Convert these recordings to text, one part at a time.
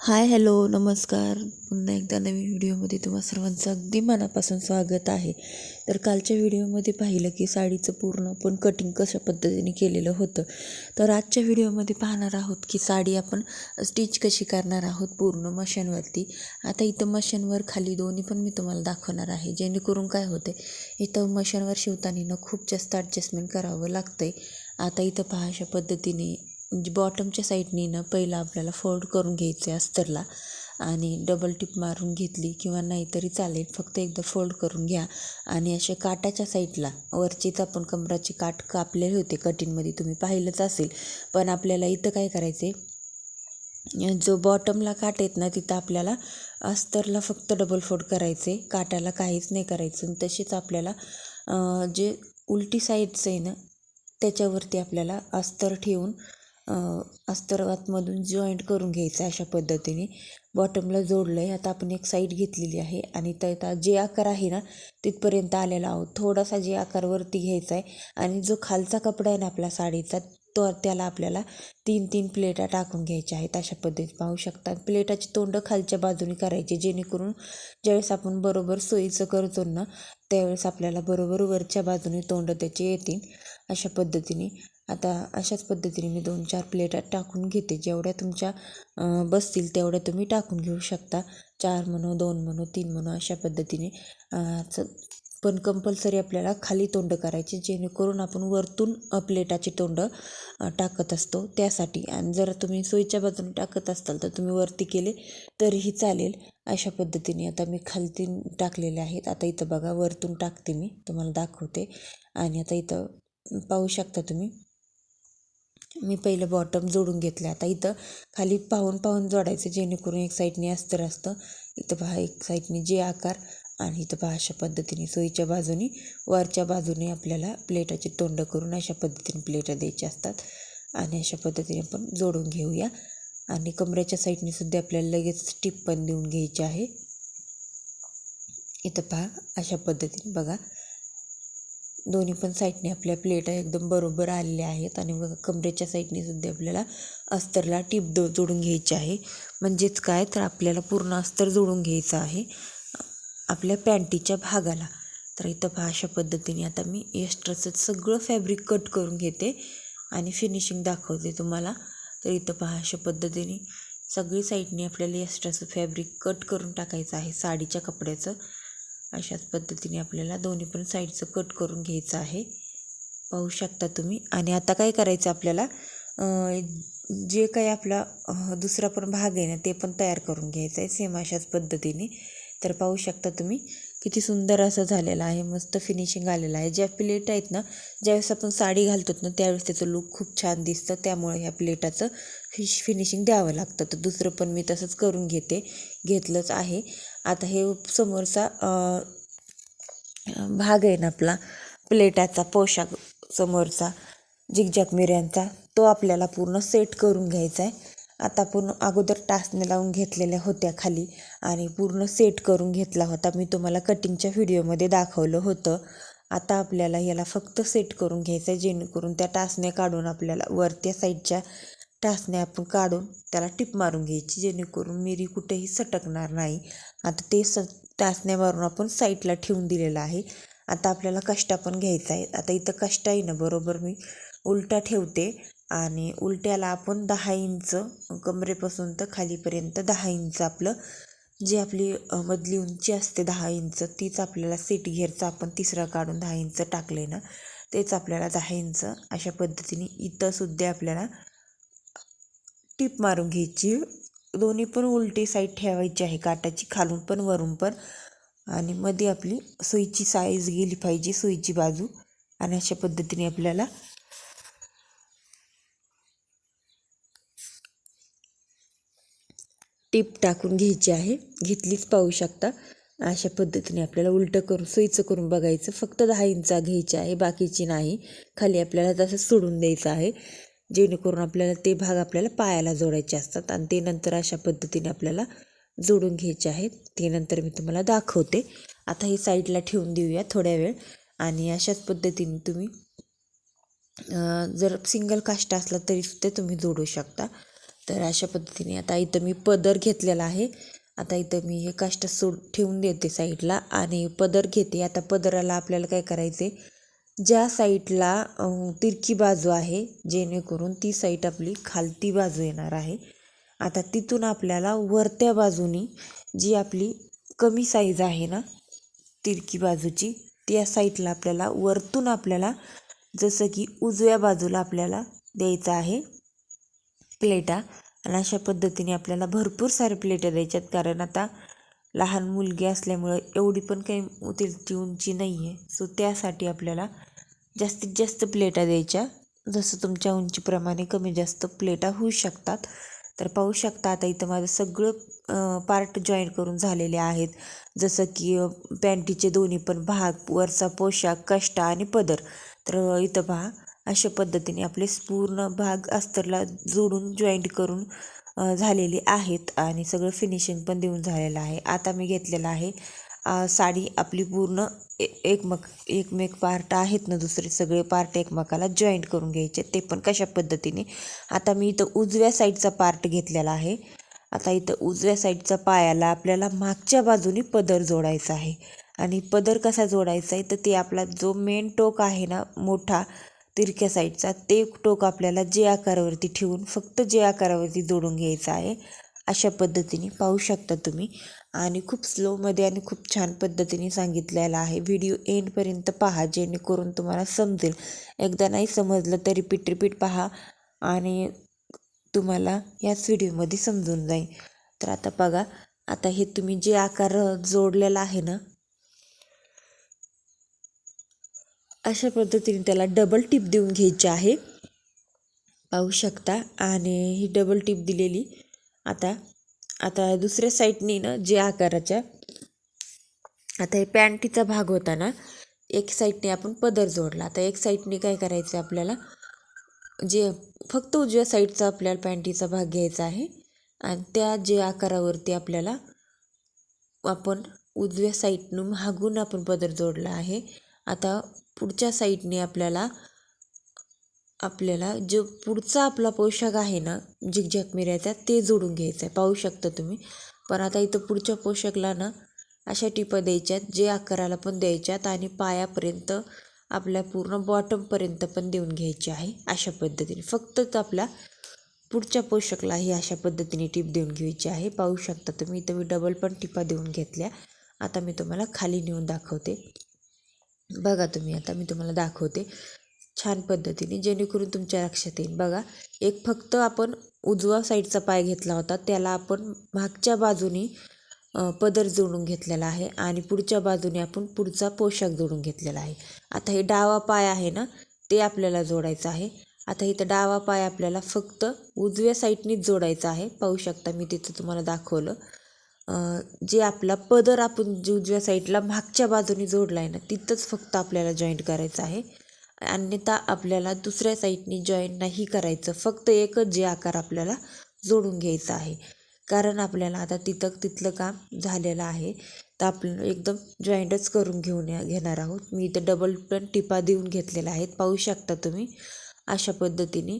Hi hello नमस्कार. पुन्हा एकदा नवीन व्हिडिओमध्ये तुम्हा सर्वांचं अगदी मनापासून स्वागत आहे. तर कालच्या व्हिडिओमध्ये पाहिलं की साडीचं पूर्ण आपण कटिंग कशा पद्धतीने केलेलं होतं. तर आजच्या व्हिडिओमध्ये पाहणार आहोत की साडी आपण स्टिच कशी करणार आहोत पूर्ण मशीनवरती. आता इथं मशीनवर खाली दोन्ही पण मी तुम्हाला दाखवणार आहे. जेणेकरून काय होते इथं मशीनवर शिवताना खूप जास्त ॲडजस्टमेंट करावं लागतं आहे आता इथं पहा अशा पद्धतीने म्हणजे बॉटमच्या साईडने ना पहिलं आपल्याला फोल्ड करून घ्यायचं आहे अस्तरला. आणि डबल टिप मारून घेतली किंवा नाही तरी चालेल फक्त एकदा फोल्ड करून घ्या. आणि असे काटाच्या साईडला वरचीच आपण कमराचे काठ कापलेले होते कटिंगमध्ये तुम्ही पाहिलंच असेल. पण आपल्याला इथं काय करायचं आहे जो बॉटमला काट आहेत ना तिथं आपल्याला अस्तरला फक्त डबल फोल्ड करायचे काटाला काहीच नाही करायचं. आणि तसेच आपल्याला जे उलटी साईडचं आहे ना त्याच्यावरती आपल्याला अस्तर ठेवून अस्तर जॉईंट करून घ्यायचं आहे अशा पद्धतीने. बॉटमला जोडलं आहे आता आपण एक साईड घेतलेली आहे आणि त्या जे आकार आहे ना तिथपर्यंत आलेला आहोत. थोडासा जे आकारवरती घ्यायचा आहे आणि जो खालचा कपडा आहे ना आपला साडीचा तो त्याला आपल्याला तीन तीन प्लेटा टाकून घ्यायच्या आहेत अशा पद्धतीत. पाहू शकता. प्लेटाची तोंडं खालच्या बाजूने करायची जेणेकरून ज्यावेळेस आपण बरोबर सोयीचं करतो ना त्यावेळेस आपल्याला बरोबर वरच्या बाजूने तोंड त्याचे येतील अशा पद्धतीने. आता अशाच पद्धतीने मी दोन चार प्लेटा टाकून घेते. जेवढ्या तुमच्या बसतील तेवढ्या तुम्ही टाकून घेऊ शकता. चार म्हणू दोन म्हणू तीन म्हणू अशा पद्धतीने. पण कंपल्सरी आपल्याला खाली तोंड करायचे जेणेकरून आपण वरतून प्लेटाची तोंड टाकत असतो. त्यासाठी आणि जर तुम्ही सोयीच्या बाजूने टाकत असाल तर तुम्ही वरती केले तरीही चालेल. अशा पद्धतीने आता मी खालती टाकलेले आहेत. आता इथं बघा वरतून टाकते मी. तुम्हाला दाखवते. आणि आता इथं पाहू शकता तुम्ही मी पहिलं बॉटम जोडून घेतलं. आता इथं खाली पाहून पाहून जोडायचं जेणेकरून एक साईडने अस्तर असतं. इथं पहा एक साईडने जे आकार आणि इथं पहा अशा पद्धतीने सोयीच्या बाजूने वरच्या बाजूने आपल्याला प्लेटाची तोंड करून अशा पद्धतीने प्लेटा द्यायच्या असतात. आणि अशा पद्धतीने आपण जोडून घेऊया. आणि कमऱ्याच्या साईडने सुद्धा आपल्याला लगेच टिप पण देऊन घ्यायची आहे. इथं पहा अशा पद्धतीने बघा. दोन्ही पण साईडने आपल्या प्लेटा एकदम बरोबर आलेल्या आहेत. आणि बघा कमरेच्या साईडने सुद्धा आपल्याला अस्तरला टीप दो जोडून घ्यायची आहे. म्हणजेच काय? तर आपल्याला पूर्ण अस्तर जोडून घ्यायचं आहे. आपल्या पॅन्टीच्या भागाला. तर इथं पहा अशा पद्धतीने आता मी एक्स्ट्राचं सगळं फॅब्रिक कट करून घेते आणि फिनिशिंग दाखवते तुम्हाला. तर इथं पहा अशा पद्धतीने सगळी साईडने आपल्याला एक्स्ट्राचं फॅब्रिक कट करून टाकायचं आहे साडीच्या कपड्याचं. अशाच पद्धतीने आपल्याला दोन्ही पण साईडचं कट करून घ्यायचं आहे. पाहू शकता तुम्ही. आणि आता काय करायचं आपल्याला? जे काही आपला दुसरा पण भाग आहे ना ते पण तयार करून घ्यायचं आहे. सेम अशाच पद्धतीने. तर पाहू शकता तुम्ही. किती सुंदर असं झालेलं आहे. मस्त फिनिशिंग आलेलं आहे. ज्या प्लेट आहेत ना ज्यावेळेस आपण साडी घालतो ना त्यावेळेस त्याचं लुक खूप छान दिसतं. त्यामुळे ह्या प्लेटाचं फिश फिनिशिंग द्यावं लागतं. तर दुसरं पण मी तसंच करून घेते घेतलंच आहे. आता हे समोरचा भाग आहे ना आपला प्लेटाचा पोशाख समोरचा जिगजॅग मिऱ्यांचा तो आपल्याला पूर्ण सेट करून घ्यायचा आहे. आता आपण अगोदर टाचने लावून घेतलेल्या होत्या खाली आणि पूर्ण सेट करून घेतला होता. मी तुम्हाला कटिंगच्या व्हिडिओमध्ये दाखवलं होतं. आता आपल्याला याला फक्त सेट करून घ्यायचं आहे जेणेकरून त्या टाचण्या काढून आपल्याला वरत्या साईडच्या टाचण्या आपण काढून त्याला टिप मारून घ्यायची जेणेकरून मिरी कुठेही सटकणार नाही. आता ते स टाचण्या मारून आपण साईडला ठेवून दिलेलं आहे. आता आपल्याला कष्टा पण घ्यायचा आहे. आता इथं कष्टा आहे ना बरोबर मी उलटा ठेवते आणि उलट्याला आपण दहा इंच कमरेपासून तर खालीपर्यंत दहा इंच आपलं जी आपली मधली उंची असते दहा इंच तीच आपल्याला सीट घेरचं आपण तिसरा काढून दहा इंच टाकले ना तेच आपल्याला दहा इंच अशा पद्धतीने इथंसुद्धा आपल्याला टीप मारून घ्यायची. दोन्ही पण उलटी साईड ठेवायची आहे. काटाची खालून पण वरून पण. आणि मध्ये आपली सुईची साईज गेली पाहिजे सुईची बाजू. आणि अशा पद्धतीने आपल्याला टीप टाकून घ्यायची आहे. घेतलीच पाहू शकता. अशा पद्धतीने आपल्याला उलटं करून सोयीचं करून बघायचं. फक्त दहा इंचा घ्यायची आहे बाकीची नाही. खाली आपल्याला तसं सोडून द्यायचं आहे. जेणेकरून आपल्याला ते भाग आपल्याला पायाला जोडायचे असतात आणि ते नंतर अशा पद्धतीने आपल्याला जोडून घ्यायचे आहेत. ते नंतर मी तुम्हाला दाखवते. आता हे साईडला ठेवून देऊया थोड्या वेळ आणि अशाच पद्धतीने तुम्ही जर सिंगल काष्ट असला तरीसुद्धा तुम्ही जोडू शकता. तर अशा पद्धतीने आता इथं मी पदर घेतलेला आहे. आता इथं मी हे काष्ट सोड ठेवून देते साईडला आणि पदर घेते. आता पदराला आपल्याला काय करायचे ज्या साईडला तिरकी बाजू आहे जेणेकरून ती साईट आपली खालती बाजू येणार आहे. आता तिथून आपल्याला वरत्या बाजूनी जी आपली कमी साईज आहे ना तिरकी बाजूची त्या साईटला आपल्याला वरतून आपल्याला जसं की उजव्या बाजूला आपल्याला द्यायचं आहे प्लेटा. आणि अशा पद्धतीने आपल्याला भरपूर सारे प्लेटा द्यायच्यात. कारण आता लहान मुलगी असल्यामुळं एवढी पण काही तिरची उंची नाही आहे सो त्यासाठी आपल्याला जास्तीत जास्त प्लेटा द्यायच्या. जसं तुमच्या उंचीप्रमाणे कमी जास्त प्लेटा होऊ शकतात. तर पाहू शकता आता इथं माझं सगळं पार्ट जॉईन करून झालेले आहेत. जसं की पॅन्टीचे दोन्ही पण भाग वरचा पोशाख कष्टा आणि पदर. तर इथं पहा अशा पद्धतीने आपले पूर्ण भाग अस्तरला जोडून जॉईंट करून झालेली आहेत आणि सगळं फिनिशिंग पण देऊन झालेलं आहे. आता मी घेतलेलं आहे साडी आपली पूर्ण ए एकमेक पार्ट आहेत ना दुसरे सगळे पार्ट एकमेकाला जॉईंट करून घ्यायचे ते पण कशा पद्धतीने? आता मी इथं उजव्या साईडचा पार्ट घेतलेला आहे. आता इथं उजव्या साईडचा पायाला आपल्याला मागच्या बाजूनी पदर जोडायचा आहे. आणि पदर कसा जोडायचा आहे? तर ते आपला जो मेन टोक आहे ना मोठा तिरक्या साईडचा ते टोक आपल्याला जे आकारावरती ठेवून फक्त जे आकारावरती जोडून घ्यायचं आहे अशा पद्धतीने पाहू शकता तुम्ही. आणि खूप स्लोमध्ये आणि खूप छान पद्धतीने सांगितलेलं आहे. व्हिडिओ एंडपर्यंत पहा जेणेकरून तुम्हाला समजेल. एकदा नाही समजलं तर रिपीट रिपीट पहा आणि तुम्हाला याच व्हिडिओमध्ये समजून जाईल. तर आता बघा आता हे तुम्ही जे आकार जोडलेला आहे ना अशा पद्धतीने त्याला डबल टिप देऊन घ्यायची आहे. पाहू शकता. आणि ही डबल टिप दिलेली. आता आता दुसऱ्या साईडने ना जे आकाराच्या आता हे पॅन्टीचा भाग होता ना एक साईडने आपण पदर जोडला. आता एक साईडने काय करायचं आपल्याला? जे फक्त उजव्या साईडचा आपल्याला पॅन्टीचा भाग घ्यायचा आहे. आणि त्या जे आकारावरती आपल्याला आपण उजव्या साईडनं मागून आपण पदर जोडला आहे. आता पुढच्या साईडने आपल्याला आपल्याला जो पुढचा आपला पोशाख आहे ना झिकझॅक मिऱ्याचा ते जोडून घ्यायचं आहे. पाहू शकता तुम्ही. पण आता इथं पुढच्या पोशाखला ना अशा टिपा द्यायच्यात जे आकाराला पण द्यायच्यात आणि पायापर्यंत आपल्या पूर्ण बॉटमपर्यंत पण देऊन घ्यायची आहे अशा पद्धतीने. फक्तच आपल्या पुढच्या पोशाखला ही अशा पद्धतीने टीप देऊन घ्यायची आहे. पाहू शकता तुम्ही इथं मी डबल पण टिपा देऊन घेतल्या. आता मी तुम्हाला खाली नेऊन दाखवते. बघा तुम्ही आता मी तुम्हाला दाखवते. छान पद्धतीने जेणेकरून तुमच्या लक्षात येईल. बघा एक फक्त आपण उजवा साईडचा पाय घेतला होता त्याला आपण मागच्या बाजूनी पदर जोडून घेतलेला आहे आणि पुढच्या बाजूने आपण पुढचा पोशाख जोडून घेतलेला आहे. आता हे डावा पाय आहे ना ते आपल्याला जोडायचं आहे. आता इथं डावा पाय आपल्याला फक्त उजव्या साईडनीच जोडायचा आहे. पाहू शकता मी तिथं तुम्हाला दाखवलं. जे आपला पदर आपण जे उजव्या साईडला मागच्या बाजूने जोडला आहे ना तिथंच फक्त आपल्याला जॉईंट करायचं आहे. अन्यथा आपल्याला दुसऱ्या साईडनी जॉईंट नाही करायचं. फक्त एकच जे आकार आपल्याला जोडून घ्यायचा आहे. कारण आपल्याला आता तिथं तिथलं काम झालेलं आहे. तर आपण एकदम जॉईंटच करून घेऊन या घेणार आहोत. मी इथं डबल पण टिपा देऊन घेतलेल्या आहेत. पाहू शकता तुम्ही अशा पद्धतीने.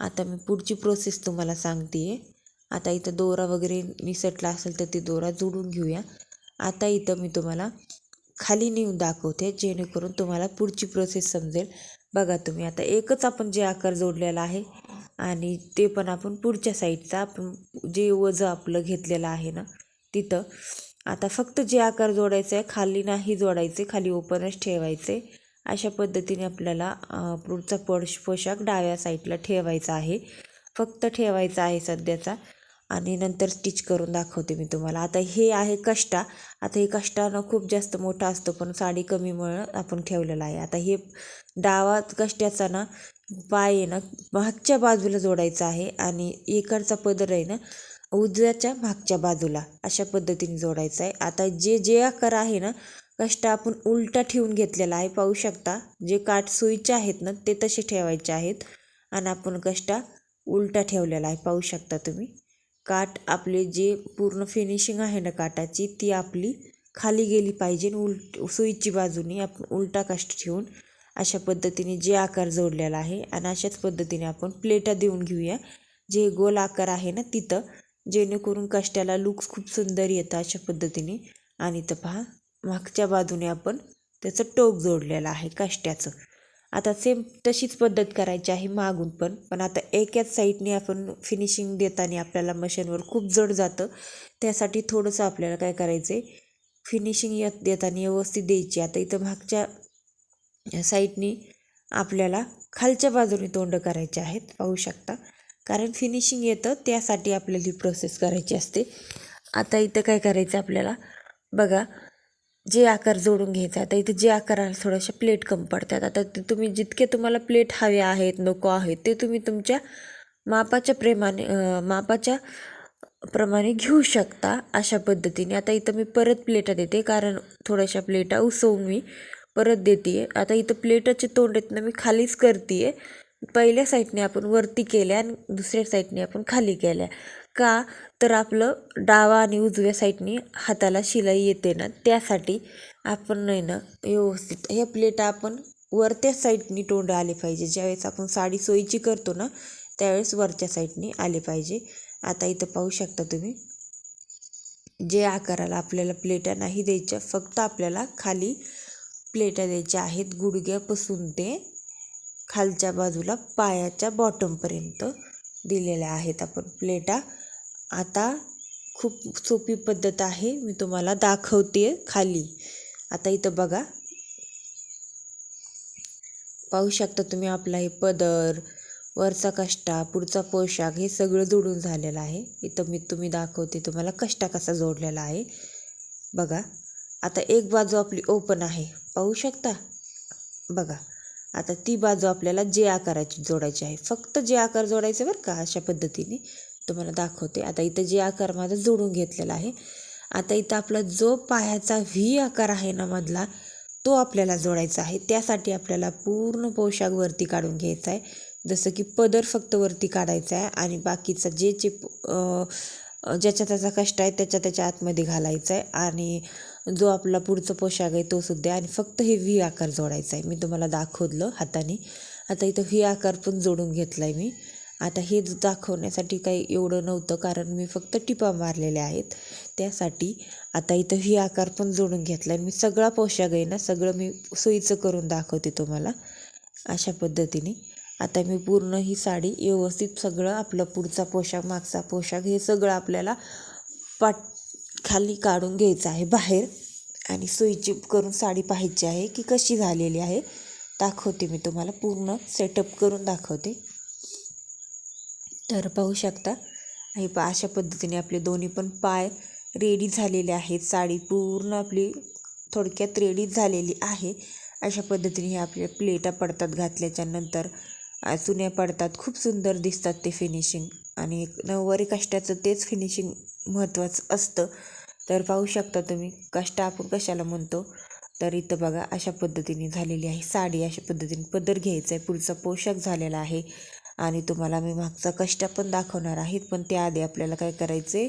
आता मी पुढची प्रोसेस तुम्हाला सांगते आहे आता इथं दोरा वगैरे निसटला असेल तर ती दोरा जोडून घेऊया. आता इथं मी तुम्हाला खाली नेऊन दाखवते जेणेकरून तुम्हाला पुढची प्रोसेस समजेल. बघा तुम्ही आता एकच आपण जे आकार जोडलेला आहे आणि ते पण आपण पुढच्या साईडचा आपण जे वजं आपलं घेतलेलं आहे ना तिथं. आता फक्त जे आकार जोडायचं आहे खाली नाही जोडायचे खाली ओपनच ठेवायचे. अशा पद्धतीने आपल्याला पुढचा पोश पोशाख डाव्या साईडला ठेवायचा आहे. फक्त ठेवायचा आहे सध्याचा. आणि नंतर स्टिच करून दाखवते मी तुम्हाला. आता हे आहे कष्टा. आता हे कष्टानं खूप जास्त मोठा असतो पण साडी कमीमुळं आपण ठेवलेला आहे. आता हे डावा कष्ट्याचा ना पाय आहे ना मागच्या बाजूला जोडायचा आहे आणि इकडचा पदर आहे ना उजव्याच्या मागच्या बाजूला अशा पद्धतीने जोडायचं आहे. आता जे जे आकार आहे ना कष्ट आपण उलटा ठेवून घेतलेला आहे. पाहू शकता जे काठ सुईचे आहेत ना ते तसे ठेवायचे आहेत. आणि आपण कष्टा उलटा ठेवलेला आहे. पाहू शकता तुम्ही. काठ आपले जे पूर्ण फिनिशिंग आहे ना काठाची ती आपली खाली गेली पाहिजे उलट सुईची बाजूने आपण उलटा काष्ट ठेवून अशा पद्धतीने जे आकार जोडलेला आहे आणि अशाच पद्धतीने आपण प्लेटा देऊन घेऊया. जे गोल आकार आहे ना तिथं जेणेकरून कष्ट्याला लुक्स खूप सुंदर येतं अशा पद्धतीने. आणि तर पहा मागच्या बाजूने आपण त्याचं टोक जोडलेलं आहे कष्ट्याचं आता सेम तशीच पद्धत करायची आहे मागून पण. पण आता एकाच साईडने आपण फिनिशिंग देताना आपल्याला मशीनवर खूप जड जातं. त्यासाठी थोडंसं आपल्याला काय करायचं आहे फिनिशिंग येत देताना व्यवस्थित द्यायची. आता इथं मागच्या साईडनी आपल्याला खालच्या बाजूने तोंड करायचे आहेत. पाहू शकता. कारण फिनिशिंग येतं त्यासाठी आपल्याला ही प्रोसेस करायची असते. आता इथं काय करायचं आपल्याला? बघा जे आकार जोडून घ्यायचा आता इथे जे आकाराला थोड्याशा प्लेट कम पडतात. आता ते तुम्ही जितके तुम्हाला प्लेट हवे आहेत नको आहेत ते तुम्ही तुमच्या मापाच्या प्रेमाने मापाच्या प्रमाणे घेऊ शकता अशा पद्धतीने. आता इथं मी परत प्लेटा देते कारण थोड्याशा प्लेटा उसवून मी परत देते आता इथं प्लेटाचे तोंड आहेत ना मी खालीच करते आहे पहिल्या साईडने आपण वरती केल्या आणि दुसऱ्या साईडने आपण खाली केल्या. का तर आपलं डावा आणि उजव्या साईडनी हाताला शिलाई येते ना त्यासाठी आपण नाही ना व्यवस्थित हे प्लेटा आपण वरत्या साईडनी तोंड आले पाहिजे. ज्यावेळेस आपण साडी सोयीची करतो ना त्यावेळेस वरच्या साईडनी आले पाहिजे. आता इथं पाहू शकता तुम्ही जे आकाराला आपल्याला प्लेटा नाही द्यायच्या फक्त आपल्याला खाली प्लेटा द्यायच्या आहेत गुडघ्यापासून ते खालच्या बाजूला पायाच्या बॉटमपर्यंत दिलेल्या आहेत आपण प्लेटा. आता खूप सोपी पद्धत आहे. मी तुम्हाला दाखवते खाली. आता इथं बघा. पाहू शकता तुम्ही आपला हे पदर वरचा कष्टा पुढचा पोशाख हे सगळं जोडून झालेलं आहे. इथं मी तुम्ही दाखवते तुम्हाला कष्टा कसा जोडलेला आहे. बघा. आता एक बाजू आपली ओपन आहे. पाहू शकता? बघा. आता ती बाजू आपल्याला जे आकाराची जोडायची आहे. फक्त जे आकार जोडायचे बरं का अशा पद्धतीने. तुम्हाला दाखवते. आता इथं जे आकार माझा जोडून घेतलेला आहे आता इथं आपला जो पायाचा व्ही आकार आहे ना मधला तो आपल्याला जोडायचा आहे. त्यासाठी आपल्याला पूर्ण पोशाख वरती काढून घ्यायचा आहे. जसं की पदर फक्त वरती काढायचा आहे आणि बाकीचा जे जे ज्याच्या त्याचा कष्ट आहे त्याच्या त्याच्या आतमध्ये घालायचा आहे. आणि जो आपला पुढचा पोशाख आहे तो सुद्धा आणि फक्त हे व्ही आकार जोडायचा आहे. मी तुम्हाला दाखवलं हाताने. आता इथं व्ही आकार पण जोडून घेतला आहे मी. आता हे दाखवण्यासाठी काही एवढं नव्हतं कारण मी फक्त टिपा मारलेल्या आहेत. त्यासाठी आता इथं ही आकार पण जोडून घेतला आहे मी सगळा पोशाख आहे ना सगळं मी सोयीचं करून दाखवते तुम्हाला अशा पद्धतीने. आता मी पूर्ण ही साडी व्यवस्थित सगळं आपलं पुढचा पोशाख मागचा पोशाख हे सगळं आपल्याला पाट खाली काढून घ्यायचं आहे बाहेर. आणि सोयीची करून साडी पाहायची आहे की कशी झालेली आहे. दाखवते मी तुम्हाला पूर्ण सेटअप करून दाखवते. तर पाहू शकता. हे प अशा पद्धतीने आपले दोन्ही पण पाय रेडी झालेले आहेत. साडी पूर्ण आपली थोडक्यात रेडी झालेली आहे. अशा पद्धतीने हे आपल्या प्लेटा पडतात घातल्याच्या नंतर. चुन्या पडतात. खूप सुंदर दिसतात ते फिनिशिंग आणि नऊवारी कष्टाचं तेच फिनिशिंग महत्त्वाचं असतं. तर पाहू शकता तुम्ही कष्ट आपण कशाला म्हणतो? तर इथं बघा अशा पद्धतीने झालेली आहे साडी. अशा पद्धतीने पदर घ्यायचा आहे पुढचा पोशाख झालेला आहे. आणि तुम्हाला मी मागचा कष्ट पण दाखवणार आहेत पण त्याआधी आपल्याला काय करायचे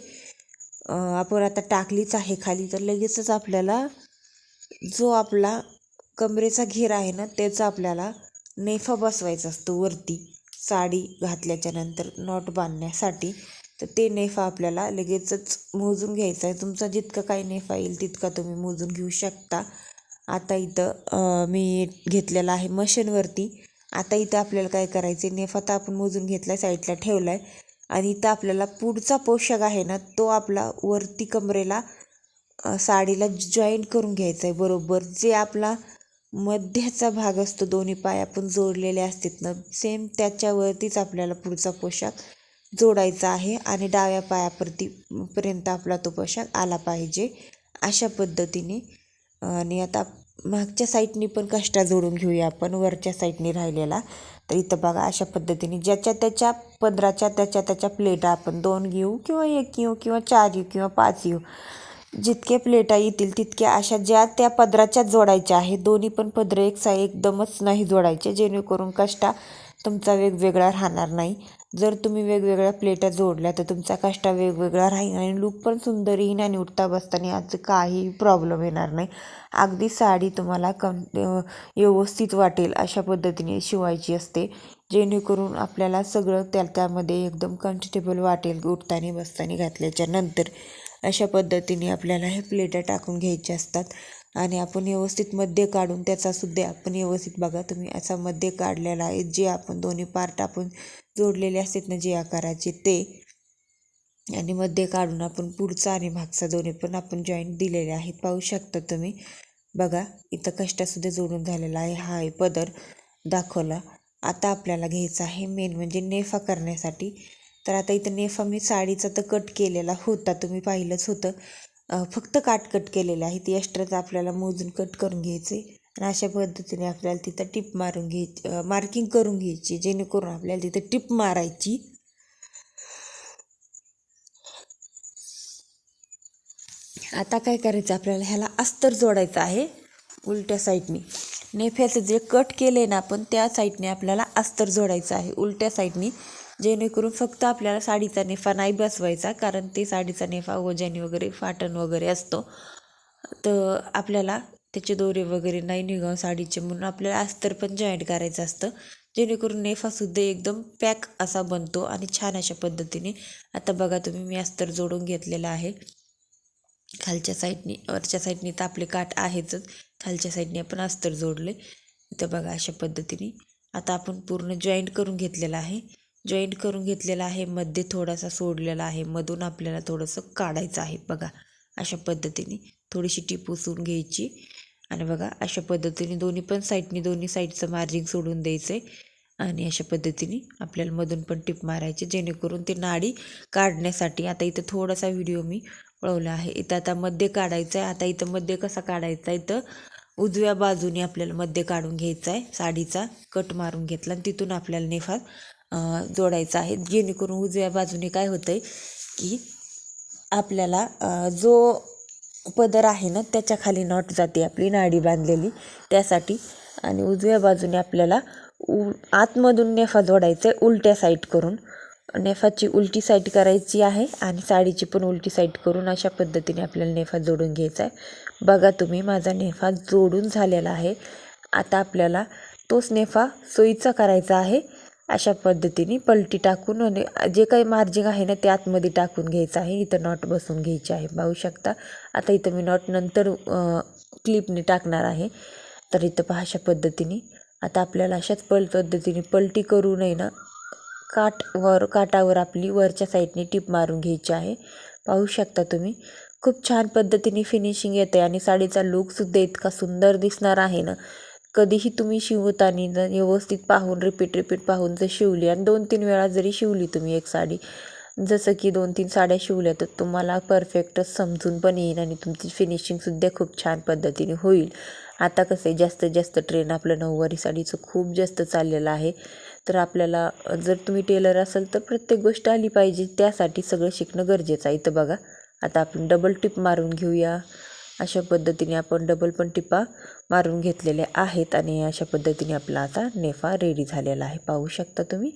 आपण आता टाकलीच आहे खाली तर लगेचच आपल्याला जो आपला कमरेचा घेर आहे ना त्याचा आपल्याला नेफा बसवायचा असतो वरती. साडी घातल्याच्या नंतर नॉट बांधण्यासाठी तर ते नेफा आपल्याला लगेचच मोजून घ्यायचा आहे. तुमचा जितका काही नेफा येईल तितका तुम्ही मोजून घेऊ शकता. आता इथं मी घेतलेला आहे मशीनवरती. आता इथं आपल्याला काय करायचं आहे नेफा तर आपण मोजून घेतला आहे साईडला ठेवला आहे आणि इथं आपल्याला पुढचा पोशाख आहे ना तो आपला वरती कमरेला साडीला जॉईंट करून घ्यायचा आहे बरोबर. जे आपला मध्याचा भाग असतो दोन्ही पाय आपण जोडलेले असतात ना सेम त्याच्यावरतीच आपल्याला पुढचा पोशाख जोडायचा आहे. आणि डाव्या पायाप्रती पर्यंत आपला तो पोशाख आला पाहिजे अशा पद्धतीने. आणि आता मागच्या साईडनी पण कष्टा जोडून घेऊया आपण वरच्या साईडनी राहिलेला. तर इथं बघा अशा पद्धतीने ज्याच्या त्याच्या पदराच्या त्याच्या त्याच्या प्लेटा आपण दोन घेऊ किंवा एक घेऊ किंवा चार घेऊ किंवा पाच घेऊ. जितके प्लेटा येतील तितक्या अशा ज्या त्या पदराच्या जोडायच्या आहे. दोन्ही पण पदरं एक सा एकदमच नाही जोडायचे जेणेकरून कष्टा तुमचा वेगवेगळा राहणार नाही. जर तुम्ही वेगवेगळ्या प्लेटा जोडल्या तर तुमचा कष्टा वेगवेगळा राहील आणि लूक पण सुंदर येईन आणि उठता बसताना याचं काही प्रॉब्लेम येणार नाही. अगदी साडी तुम्हाला कम व्यवस्थित वाटेल अशा पद्धतीने शिवायची असते जेणेकरून आपल्याला सगळं त्या त्यामध्ये एकदम कम्फर्टेबल वाटेल उठताना बसताना घातल्याच्या नंतर. अशा पद्धतीने आपल्याला हे प्लेटा टाकून घ्यायचे असतात. आणि आपण व्यवस्थित मध्य काढून त्याचा सुद्धा आपण व्यवस्थित बघा तुम्ही असा मध्ये काढलेला आहे जे आपण दोन्ही पार्ट आपण जोडलेले असतात ना जे आकाराचे ते. आणि मध्ये काढून आपण पुढचा आणि मागचा दोन्ही पण आपण जॉईंट दिलेले आहेत. पाहू शकता तुम्ही. बघा इथं कष्टासुद्धा जोडून झालेला आहे. हा आहे पदर दाखवला. आता आपल्याला घ्यायचा आहे. मेन म्हणजे नेफा करण्यासाठी. तर आता इथं नेफा मी साडीचा तर कट केलेला होता. तुम्ही पाहिलंच होतं. फक्त काट कट केलेलं आहे ती एक्स्ट्राचं आपल्याला मोजून कट करून घ्यायचे. आणि अशा पद्धतीने आपल्याला तिथं टिप मारून घ्यायची मार्किंग करून घ्यायची जेणेकरून आपल्याला तिथं टिप मारायची. आता काय करायचं? आपल्याला ह्याला अस्तर जोडायचं आहे. उलट्या साईडनी नेफ्याचं जे कट केले ना आपण त्या साईडने आपल्याला अस्तर जोडायचं आहे. उलट्या साईडनी जेणेकरून फक्त आपल्याला साडीचा नेफा नाही बसवायचा कारण ते साडीचा नेफा वजनी वगैरे फाटण वगैरे असतो. तर आपल्याला त्याचे दोरे वगैरे नाही निघावं साडीचे म्हणून आपल्याला अस्तर पण जॉईंट करायचं असतं. जेणेकरून नेफासुद्धा एकदम पॅक असा बनतो आणि छान अशा पद्धतीने. आता बघा तुम्ही मी अस्तर जोडून घेतलेला आहे. खालच्या साईडनी वरच्या साईडनी तर आपले काठ आहेतच. खालच्या साईडने आपण अस्तर जोडले. तर बघा अशा पद्धतीने. आता आपण पूर्ण जॉईंट करून घेतलेला आहे. जॉईंट करून घेतलेला आहे मध्ये थोडासा सोडलेला आहे. मधून आपल्याला थोडंसं काढायचं आहे. बघा अशा पद्धतीने. थोडीशी टीप उचलून घ्यायची. आणि बघा अशा पद्धतीने दोन्ही पण साईडनी दोन्ही साईडचं मार्जिंग सोडून द्यायचं आहे आणि अशा पद्धतीने आपल्याला मधून पण टिप मारायची जेणेकरून ती नाडी काढण्यासाठी आता इथं थोडासा व्हिडिओ मी वळवला आहे. इथं आता मध्य काढायचं आहे आता इथं मध्य कसा काढायचा? आहे इथं उजव्या बाजूने आपल्याला मध्य काढून घ्यायचा आहे साडीचा कट मारून घेतला आणि तिथून आपल्याला नेफात जोडायचा आहे. जेणेकरून उजव्या बाजूने काय होतं आहे की आपल्याला जो पदर आहे ना त्याच्याखाली नॉट जाते आपली नाडी बांधलेली. त्यासाठी. आणि उजव्या बाजूने आपल्याला उ आतमधून नेफा जोडायचा आहे उलट्या साईड करून. नेफाची उलटी साईड करायची आहे आणि साडीची पण उलटी साईड करून अशा पद्धतीने आपल्याला नेफा जोडून घ्यायचा आहे बघा तुम्ही माझा नेफा जोडून झालेला आहे. आता आपल्याला तोच नेफा सोयीचा करायचा आहे. अशा पद्धतीने पलटी टाकून आणि जे काही मार्जिंग आहे ना ते आतमध्ये टाकून घ्यायचं आहे. इथं नॉट बसून घ्यायची आहे. पाहू शकता. आता इथं मी नॉट नंतर क्लिपने टाकणार आहे. तर इथं पहा अशा पद्धतीने. आता आपल्याला अशाच पल पद्धतीने पलटी करू नये ना. काट वर काटावर आपली वरच्या साईडने टीप मारून घ्यायची आहे. पाहू शकता तुम्ही. खूप छान पद्धतीने फिनिशिंग येते आणि साडीचा लुकसुद्धा इतका सुंदर दिसणार आहे ना. कधीही तुम्ही शिवताना व्यवस्थित पाहून रिपीट रिपीट पाहून जर शिवली आणि दोन तीन वेळा जरी शिवली तुम्ही एक साडी जसं की दोन तीन साड्या शिवल्या तर तुम्हाला परफेक्टच समजून पण येईल आणि तुमची फिनिशिंगसुद्धा खूप छान पद्धतीने होईल. आता कसं आहे जास्तीत जास्त ट्रेन आपलं नऊवारी साडीचं खूप जास्त चाललेलं आहे. तर आपल्याला जर तुम्ही टेलर असाल तर प्रत्येक गोष्ट आली पाहिजे त्यासाठी सगळं शिकणं गरजेचं आहे. इथं बघा आता आपण डबल टिप मारून घेऊया. अशा पद्धतीने आपण डबल पण टिपा मारून घेतलेले आहेत आणि अशा पद्धतीने आपला आता नेफा रेडी झालेला आहे. पाहू शकता तुम्ही.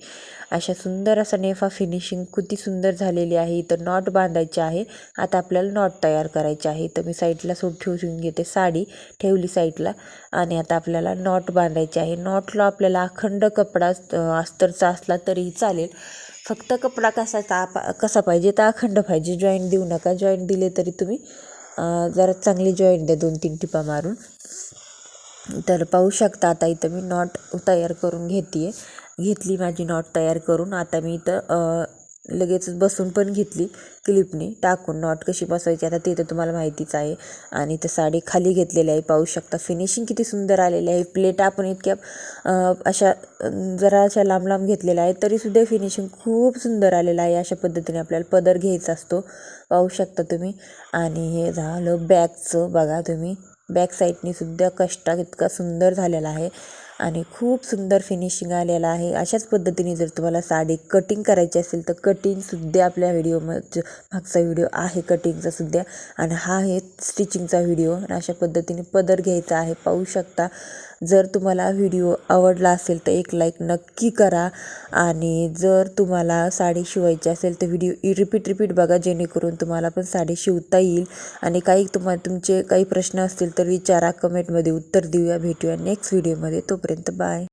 अशा सुंदर असा नेफा फिनिशिंग किती सुंदर झालेली आहे. इथं नॉट बांधायचे आहे. आता आपल्याला नॉट तयार करायचे आहे. तर मी साईडला सूट ठेवून घेते साडी. ठेवली साईडला आणि आता आपल्याला नॉट बांधायचे आहे. नॉटला आपल्याला अखंड कपडा अस्तरचा असला तरीही चालेल. फक्त कपडा कसा कसा पाहिजे? तर अखंड पाहिजे. जॉईंट देऊ नका. जॉईंट दिले तरी तुम्ही जरा चांगली जॉईंट द्या दोन तीन टिपा मारून. तर पाहू शकता आता इथं मी नॉट तयार करून घेते आहे घेतली माझी नॉट तयार करून. आता मी इथं लगेचच बसून पण घेतली क्लिपनी टाकून. नॉट कशी बसवायची आता ते तर तुम्हाला माहितीच आहे. आणि ते साडी खाली घेतलेली आहे. पाहू शकता फिनिशिंग किती सुंदर आलेली आहे. प्लेट आपण इतक्या अशा जरा अशा लांब लांब घेतलेल्या आहेत. तरीसुद्धा फिनिशिंग खूप सुंदर आलेलं आहे. अशा पद्धतीने आपल्याला पदर घ्यायचा असतो. पाहू शकता तुम्ही. आणि हे झालं बॅगचं बघा तुम्ही. बॅक साईडनीसुद्धा कष्टा इतका सुंदर झालेला आहे. आणि खूप सुंदर फिनिशिंग आलेलं आहे. अशाच पद्धतीने जर तुम्हाला साडी कटिंग करायची असेल तर कटिंगसुद्धा आपल्या व्हिडिओमध्ये मागचा व्हिडिओ आहे कटिंगचा सुद्धा. आणि हा आहे स्टिचिंगचा व्हिडिओ आणि अशा पद्धतीने पदर घ्यायचा आहे. पाहू शकता. जर तुम्हाला व्हिडिओ आवडला असेल तर एक लाईक नक्की करा. आणि जर तुम्हाला साडी शिवायची असेल तर व्हिडिओ रिपीट रिपीट बघा जेणेकरून तुम्हाला पण साडी शिवता येईल. आणि काही तुम्हाला तुमचे काही प्रश्न असतील तर विचारा कमेंटमध्ये उत्तर देऊया भेटूया नेक्स्ट व्हिडिओमध्ये तोपर्यंत बाय